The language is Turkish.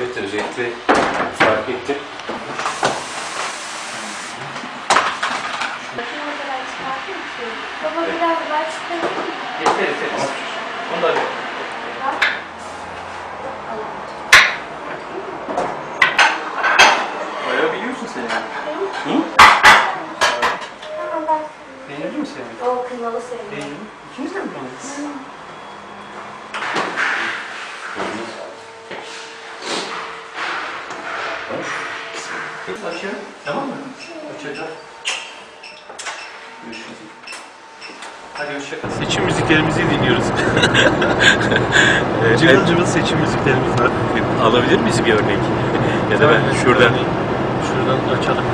Evet özellikle fark ettim. Baba biraz daha çıkartır mısın? Yeter yeter. Onu da ver. Bayağı biliyorsun sen yani. Hı? Peynirli mi seviyorsun? O kıymalı seviyorum. Peynirli. İkiniz de mi tanıdınız? Açıyorum. Tamam mı? Açacağım. Görüşürüz. Hadi hoşçakal. Seçim müziklerimizi dinliyoruz. Ee, Cıvıl cıvıl seçim müziklerimiz var. Alabilir miyiz bir örnek? ya da ben şuradan Şuradan açalım.